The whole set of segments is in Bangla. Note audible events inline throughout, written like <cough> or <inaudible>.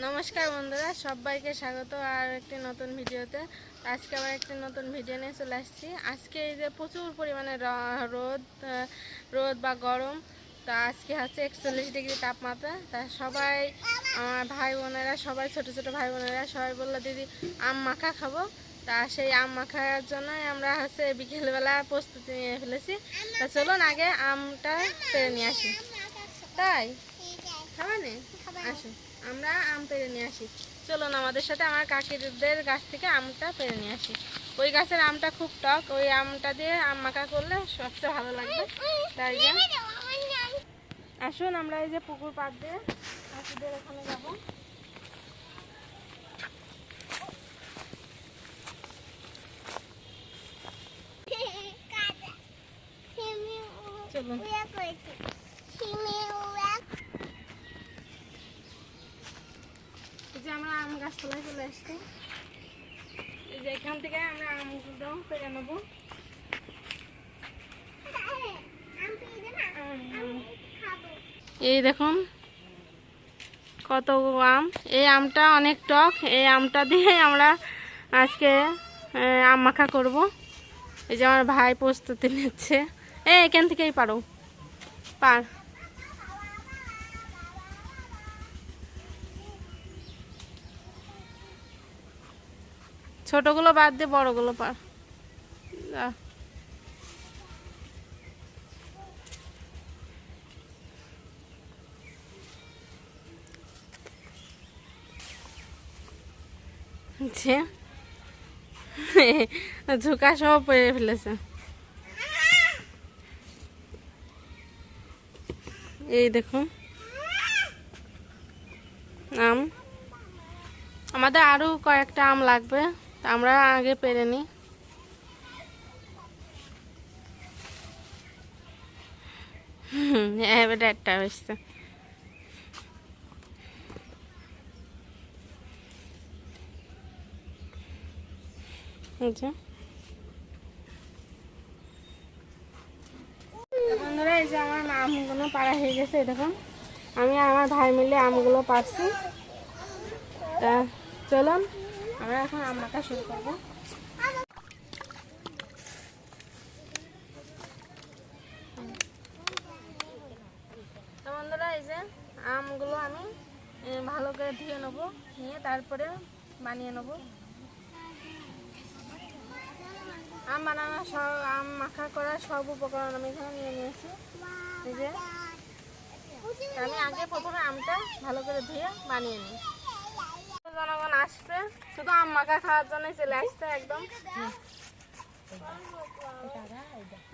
নমস্কার বন্ধুরা সবাইকে স্বাগত আর একটি নতুন ভিডিওতে। আজকে আবার একটি নতুন ভিডিও নিয়ে চলে আসছি। আজকে এই যে প্রচুর পরিমাণে রোদ রোদ বা গরম তা আজকে হচ্ছে একচল্লিশ ডিগ্রি তাপমাত্রা। তা সবাই আমার ভাই বোনেরা সবাই ছোট ছোট ভাই বোনেরা সবাই বলল দিদি আম মাখা খাব? তা সেই আম মাখার জন্যই আমরা হচ্ছে বিকেলবেলা প্রস্তুতি নিয়ে ফেলেছি। তা চলুন আগে আমটা পেরে নিয়ে আসি। তাই? খাবে না আসুন। আমরা আম পেরে নিয়ে আসি। চলুন আমাদের সাথে আমার কাকিদের গাছ থেকে আমটা পেরে নিয়ে আসি। ওই গাছের আমটা খুব টক ওই আমটা দিয়ে আম মাখা করলে সবচেয়ে ভালো লাগবে। তাই আসুন আমরা এই যে পুকুর পাড় দিয়ে কাকিদের ওখানে যাব। <laughs> চলুন এই চলে আসছি। যে এখান আমরা আমগুলো নেব। এই দেখুন কত আম। এই আমটা অনেক টক। এই আমটা দিয়ে আমরা আজকে আম মাখা করব। এই যে আমার ভাই প্রস্তুতি নিচ্ছে। এই এখান থেকেই পারো। পার। ছোটগুলো বাদ দিয়ে বড়গুলো পার। ঝুঁকা সব পেরে ফেলেছে। এই দেখুন আম। আমাদের আরও কয়েকটা আম লাগবে। তা আমরা আগে পেরে নিই। হুম, এবার একটা হয়েছে। বন্ধুরা এই যে আমার আমগুলো পাড়া হয়ে গেছে দেখুন। আমি আমার ভাই মিলে আমগুলো পারছি তা চলুন। আমরা এখন আম মাখা শুরু করব। তো বন্ধুরা, এই যে আমগুলো আমি ভালো করে ধুয়ে নেব, নিয়ে তারপরে বানিয়ে নেব। আম বানানো সব, আম মাখা করার সব উপকরণ আমি এখানে নিয়ে নিয়েছি। এই যে আমি আগে প্রথমে আমটা ভালো করে ধুয়ে বানিয়ে নিই। জনগণ আসছে শুধু আম মাখা খাওয়ার জন্য চলে আসছে একদম।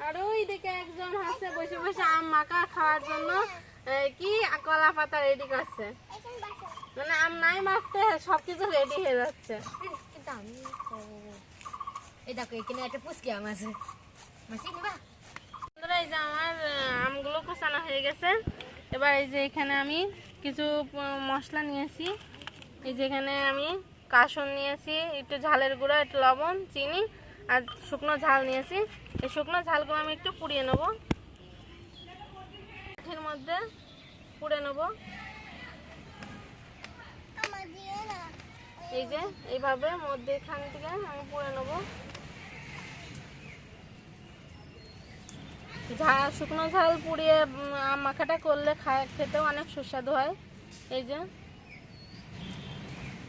আর ওই দিকে একজন হাসছে বসে বসে আম মাখা খাওয়ার জন্য কি কলা পাতা রেডি করছে। মানে আম নাই মাখতে সবকিছু রেডি হয়ে যাচ্ছে। এই দেখো এখানে একটা পুচকি আম আছে। মাসি নিবা এই যে আমার আমগুলো কুচানো হয়ে গেছে। এবার এই যে এখানে আমি কিছু মশলা নিয়েছি। এই যে এখানে আমি কাসন নিয়েছি, একটু ঝালের গুঁড়া, একটু লবণ, চিনি আর শুকনো ঝাল নিয়েছি। এই শুকনো ঝালগুলো আমি একটু পুড়িয়ে নেব। এর মধ্যে পুড়ে নেব। এই যে এইভাবে মধ্যে এখান থেকে আমি পুড়ে নেব। ঝাল শুকনো ঝাল পুড়িয়ে মাখাটা করলে খেতেও অনেক সুস্বাদু হয়। এই যে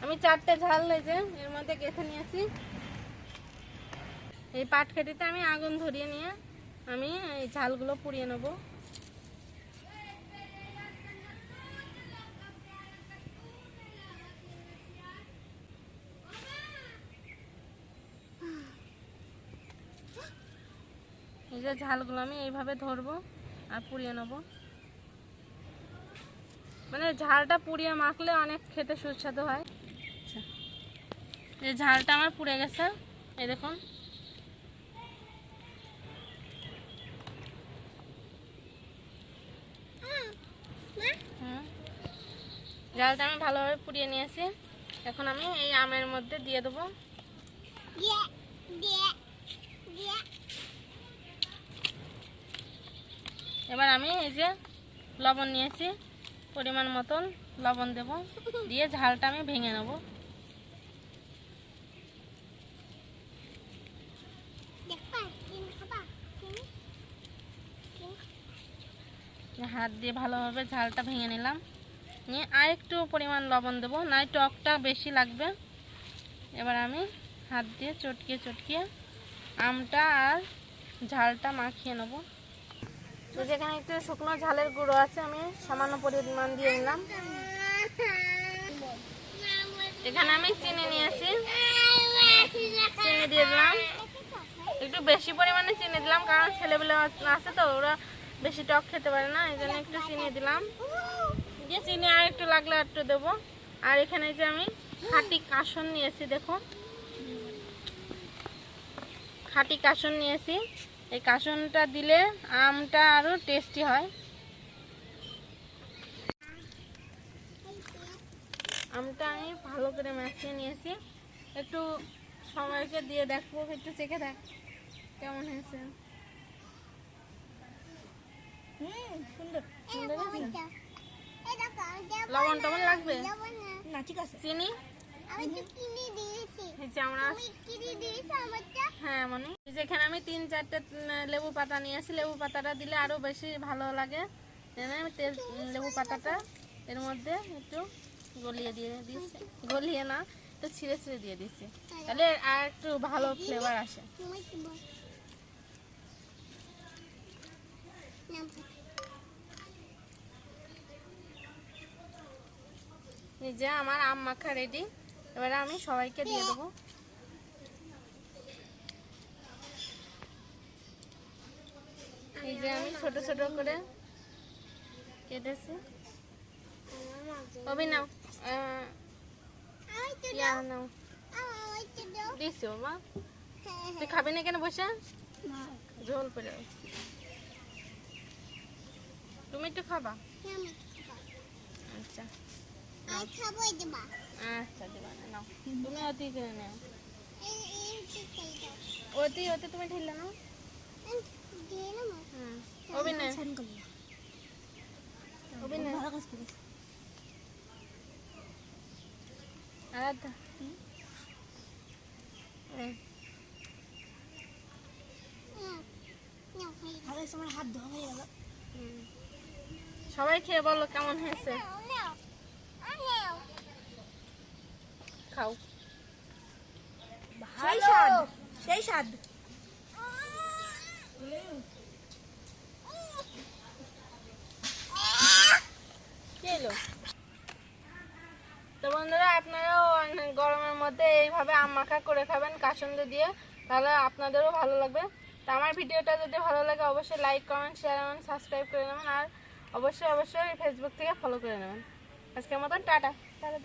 আমি চারটে ঝাল যে, এর মধ্যে গেঁথে নিয়েছি। এই পাটকেটিতে আমি আগুন ধরিয়ে নিয়ে আমি এই ঝালগুলো পুড়িয়ে নেব। এই যে ঝালগুলো আমি এইভাবে ধরবো আর পুড়িয়ে নেব। মানে ঝালটা পুড়িয়ে মাখলে অনেক খেতে সুস্বাদু হয়। এই ঝালটা আমার পুড়ে গেছে। এই দেখুন। ঝালটা আমি ভালোভাবে পুড়িয়ে নিয়েছি। এখন আমি এই আমের মধ্যে দিয়ে দেবো। এবার আমি এই যে লবণ নিয়েছি। পরিমাণ মতন লবণ দেব। দিয়ে ঝালটা আমি ভেঙে নেব। হাত দিয়ে ভালোভাবে ঝালটা ভেঙে নিলাম। নিয়ে আর একটু পরিমাণ লবণ দেবো নাই টকটা বেশি লাগবে। এবার আমি হাত দিয়ে চটকিয়ে চটকিয়ে আমটা আর ঝালটা মাখিয়ে নেব। তো যেখানে একটু শুকনো ঝালের গুঁড়ো আছে, আমি সামান্য পরিমাণ দিয়ে নিলাম। এখানে আমি চিনি নিয়েছি। চিনি দিয়ে দিলাম। একটু বেশি পরিমাণে চিনি দিলাম, কারণ ছেলেবেলে আছে তো, ওরা বেশি টক খেতে পারে না এই জন্য একটু চিনি দিলাম। দিয়ে চিনি আর একটু লাগলে একটু দেবো। আর এখানে যে আমি খাঁটি কাসন নিয়েছি, দেখো। খাঁটি কাসন নিয়েছি। এই কাসনটা দিলে আমটা আরও টেস্টি হয়। আমটা আমি ভালো করে মাখিয়ে নিয়েছি। একটু সময়কে দিয়ে দেখব, একটু চেখে দেখ, কেমন হয়েছে? লবণ টবণ লাগবে? না। ঠিক আছে। চিনি? আমি তো কিনে দিয়েছি। এই যে আমরা কিনে দিয়েছ আমারটা? হ্যাঁ মনে। এই আমি তিন চারটে লেবু পাতা নিয়েছি লেবু পাতাটা দিলে আরও বেশি ভালো লাগে। আমি তেল লেবু পাতাটা এর মধ্যে একটু গলিয়ে দিয়ে দিয়েছি। গলিয়ে না একটু ছিঁড়ে ছিঁড়ে দিয়ে দিচ্ছি তাহলে আর একটু ভালো ফ্লেভার আসে তোমার কি বল নাম এই যে আমার আম মাখা রেডি এবারে আমি সবাইকে দিয়ে দেবো। এই যে আমি ছোট ছোট করে কেটেছি। অভি নাও। দিছি বাবা তুই খাবি না কেন বসে? ঝোল করে। তুমি একটু খাবা? আমি আচ্ছা। আই দেবা আচ্ছা দিবা না, নাও। তুমি অতি করে নাও। অতি অতি তুমি এই না? অভিনয়। অভিনয়। ভালো আরাধ্যা। সময় হাত ধোয়া হয়ে গেল। সবাই খেয়ে বলো কেমন হয়েছে? খাও। সেই স্বাদ সেই স্বাদ। তো বন্ধুরা আপনারাও গরমের মধ্যে এইভাবে আম মাখা করে খাবেন কাসন্দ দিয়ে তাহলে আপনাদেরও ভালো লাগবে। তো আমার ভিডিওটা যদি ভালো লাগে অবশ্যই লাইক কমেন্ট শেয়ার এবং সাবস্ক্রাইব করে নেবেন। আর অবশ্যই অবশ্যই ফেসবুক থেকে ফলো করে নেবেন। আজকের মতন টাটা টাটা